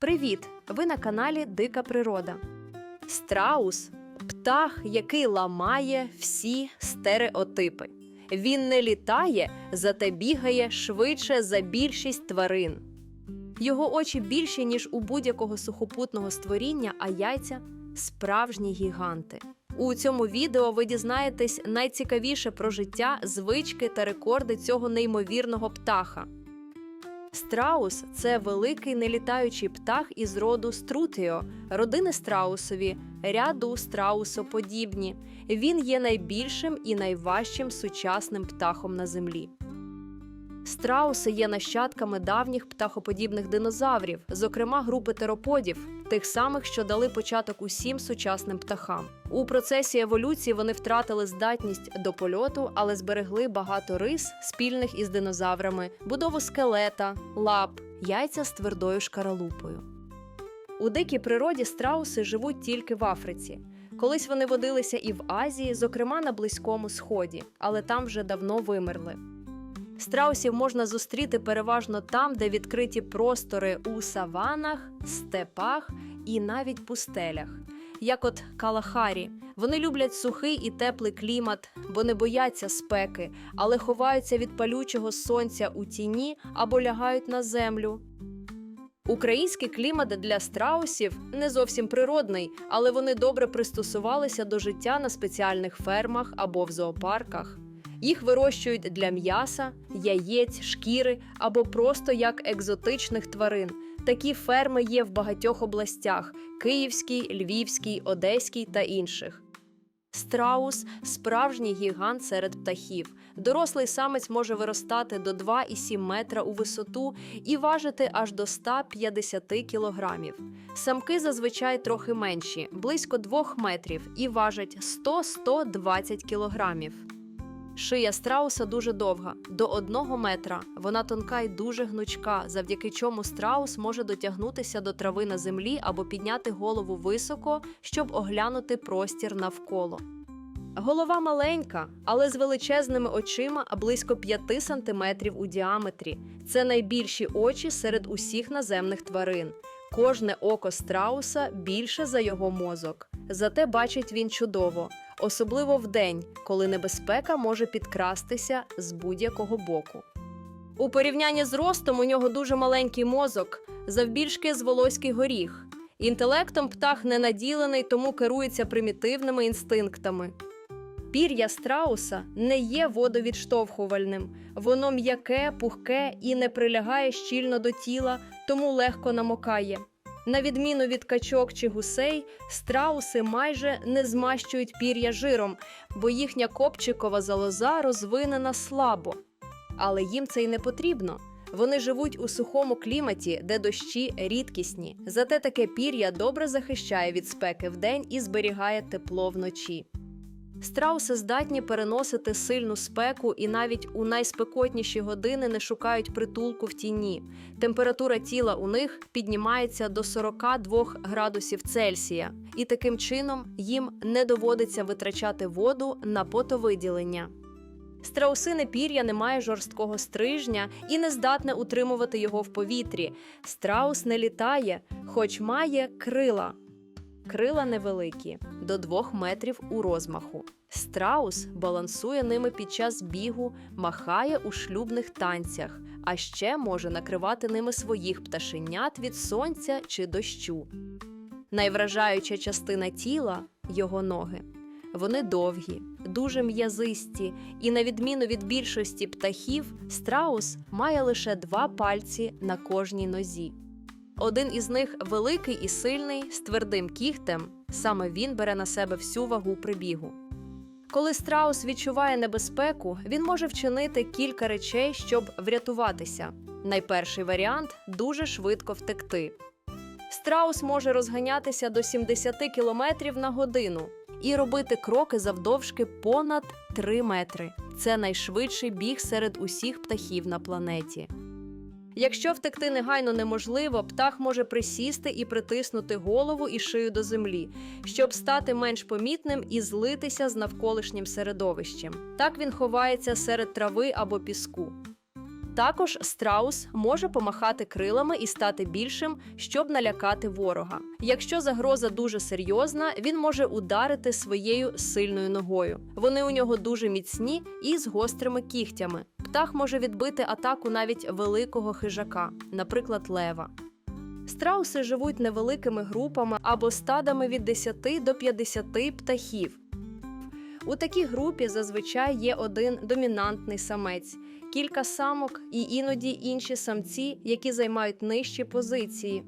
Привіт! Ви на каналі Дика Природа. Страус птах, який ламає всі стереотипи. Він не літає, зате бігає швидше за більшість тварин. Його очі більші, ніж у будь-якого сухопутного створіння, а яйця справжні гіганти. У цьому відео ви дізнаєтесь найцікавіше про життя, звички та рекорди цього неймовірного птаха. Страус це великий нелітаючий птах із роду Струтео, родини страусові, ряду страусоподібні. Він є найбільшим і найважчим сучасним птахом на землі. Страуси є нащадками давніх птахоподібних динозаврів, зокрема групи тероподів, тих самих, що дали початок усім сучасним птахам. У процесі еволюції вони втратили здатність до польоту, але зберегли багато рис, спільних із динозаврами, будову скелета, лап, яйця з твердою шкаралупою. У дикій природі страуси живуть тільки в Африці. Колись вони водилися і в Азії, зокрема на Близькому Сході, але там вже давно вимерли. Страусів можна зустріти переважно там, де відкриті простори у саванах, степах і навіть пустелях. Як от Калахарі, вони люблять сухий і теплий клімат, бо не бояться спеки, але ховаються від палючого сонця у тіні або лягають на землю. Український клімат для страусів не зовсім природний, але вони добре пристосувалися до життя на спеціальних фермах або в зоопарках. Їх вирощують для м'яса, яєць, шкіри або просто як екзотичних тварин. Такі ферми є в багатьох областях: Київській, Львівській, Одеській та інших. Страус справжній гігант серед птахів. Дорослий самець може виростати до 2,7 метра у висоту і важити аж до 150 кілограмів. Самки зазвичай трохи менші, близько 2 метрів, і важать 100-120 кілограмів. Шия страуса дуже довга, до 1 метра. Вона тонка і дуже гнучка, завдяки чому страус може дотягнутися до трави на землі або підняти голову високо, щоб оглянути простір навколо. Голова маленька, але з величезними очима близько 5 сантиметрів у діаметрі. Це найбільші очі серед усіх наземних тварин. Кожне око страуса більше за його мозок. Зате бачить він чудово, особливо вдень, коли небезпека може підкрастися з будь-якого боку. У порівнянні з ростом у нього дуже маленький мозок, завбільшки з волоський горіх. Інтелектом птах не наділений, тому керується примітивними інстинктами. Пір'я страуса не є водовідштовхувальним. Воно м'яке, пухке і не прилягає щільно до тіла, тому легко намокає. На відміну від качок чи гусей, страуси майже не змащують пір'я жиром, бо їхня копчикова залоза розвинена слабо. Але їм це й не потрібно. Вони живуть у сухому кліматі, де дощі рідкісні. Зате таке пір'я добре захищає від спеки вдень і зберігає тепло вночі. Страуси здатні переносити сильну спеку і навіть у найспекотніші години не шукають притулку в тіні. Температура тіла у них піднімається до 42 градусів Цельсія, і таким чином їм не доводиться витрачати воду на потовиділення. Страусине пір'я не має жорсткого стрижня і не здатне утримувати його в повітрі. Страус не літає, хоч має крила. Крила невеликі, до 2 метрів у розмаху. Страус балансує ними під час бігу, махає у шлюбних танцях, а ще може накривати ними своїх пташенят від сонця чи дощу. Найвражаюча частина тіла його ноги. Вони довгі, дуже м'язисті, і, на відміну від більшості птахів, страус має лише два пальці на кожній нозі. Один із них великий і сильний, з твердим кігтем. Саме він бере на себе всю вагу прибігу. Коли страус відчуває небезпеку, він може вчинити кілька речей, щоб врятуватися. Найперший варіант дуже швидко втекти. Страус може розганятися до 70 км на годину і робити кроки завдовжки понад 3 метри. Це найшвидший біг серед усіх птахів на планеті. Якщо втекти негайно неможливо, птах може присісти і притиснути голову і шию до землі, щоб стати менш помітним і злитися з навколишнім середовищем. Так він ховається серед трави або піску. Також страус може помахати крилами і стати більшим, щоб налякати ворога. Якщо загроза дуже серйозна, він може ударити своєю сильною ногою. Вони у нього дуже міцні і з гострими кігтями. Птах може відбити атаку навіть великого хижака, наприклад, лева. Страуси живуть невеликими групами або стадами від 10 до 50 птахів. У такій групі зазвичай є один домінантний самець, кілька самок і іноді інші самці, які займають нижчі позиції.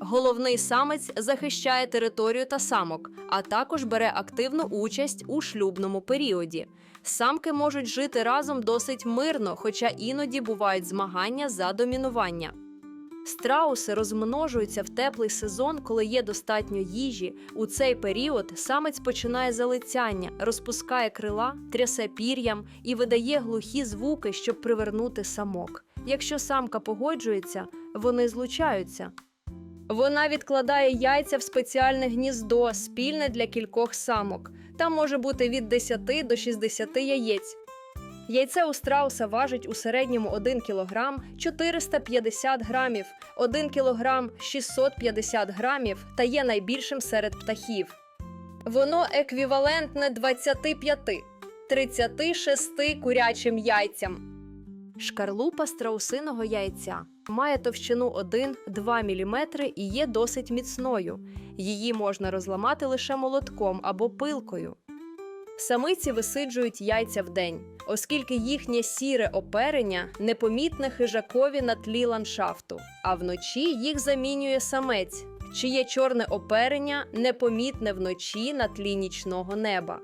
Головний самець захищає територію та самок, а також бере активну участь у шлюбному періоді. Самки можуть жити разом досить мирно, хоча іноді бувають змагання за домінування. Страуси розмножуються в теплий сезон, коли є достатньо їжі. У цей період самець починає залицяння, розпускає крила, трясе пір'ям і видає глухі звуки, щоб привернути самок. Якщо самка погоджується, вони злучаються. Вона відкладає яйця в спеціальне гніздо, спільне для кількох самок. Там може бути від 10 до 60 яєць. Яйце у страуса важить у середньому 1 кг 450 грамів, 1 кг 650 грамів та є найбільшим серед птахів. Воно еквівалентне 25 36 курячим яйцям. Шкарлупа страусиного яйця має товщину 1-2 мм і є досить міцною. Її можна розламати лише молотком або пилкою. Самиці висиджують яйця вдень, оскільки їхнє сіре оперення непомітне хижакові на тлі ландшафту, а вночі їх замінює самець, чиє чорне оперення непомітне вночі на тлі нічного неба.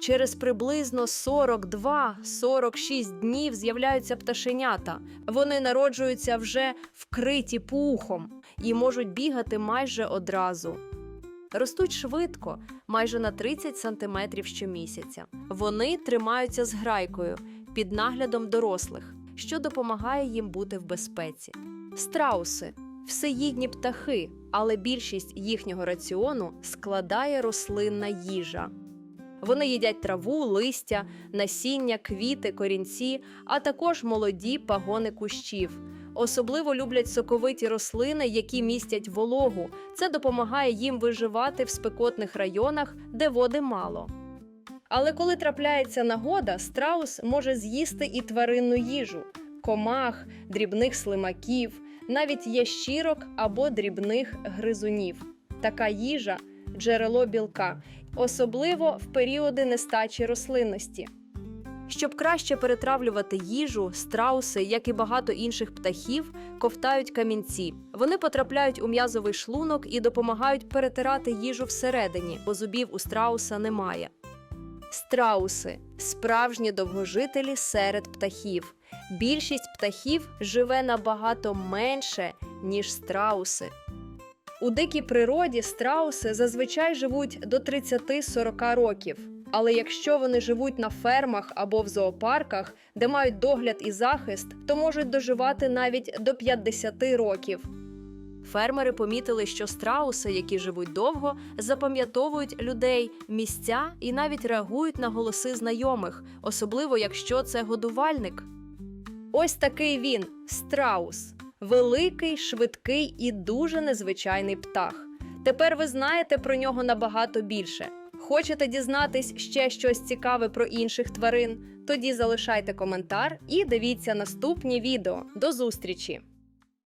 Через приблизно 42-46 днів з'являються пташенята. Вони народжуються вже вкриті пухом і можуть бігати майже одразу. Ростуть швидко, майже на 30 см щомісяця. Вони тримаються з грайкою під наглядом дорослих, що допомагає їм бути в безпеці. Страуси всеїдні птахи, але більшість їхнього раціону складає рослинна їжа. Вони їдять траву, листя, насіння, квіти, корінці, а також молоді пагони кущів. Особливо люблять соковиті рослини, які містять вологу. Це допомагає їм виживати в спекотних районах, де води мало. Але коли трапляється нагода, страус може з'їсти і тваринну їжу, комах, дрібних слимаків, навіть ящірок або дрібних гризунів. Така їжа джерело білка, особливо в періоди нестачі рослинності. Щоб краще перетравлювати їжу, страуси, як і багато інших птахів, ковтають камінці. Вони потрапляють у м'язовий шлунок і допомагають перетирати їжу всередині, бо зубів у страуса немає. Страуси справжні довгожителі серед птахів. Більшість птахів живе набагато менше, ніж страуси. У дикій природі страуси зазвичай живуть до 30-40 років. Але якщо вони живуть на фермах або в зоопарках, де мають догляд і захист, то можуть доживати навіть до 50 років. Фермери помітили, що страуси, які живуть довго, запам'ятовують людей, місця і навіть реагують на голоси знайомих, особливо якщо це годувальник. Ось такий він страус. Великий, швидкий і дуже незвичайний птах. Тепер ви знаєте про нього набагато більше. Хочете дізнатись ще щось цікаве про інших тварин? Тоді залишайте коментар і дивіться наступні відео. До зустрічі!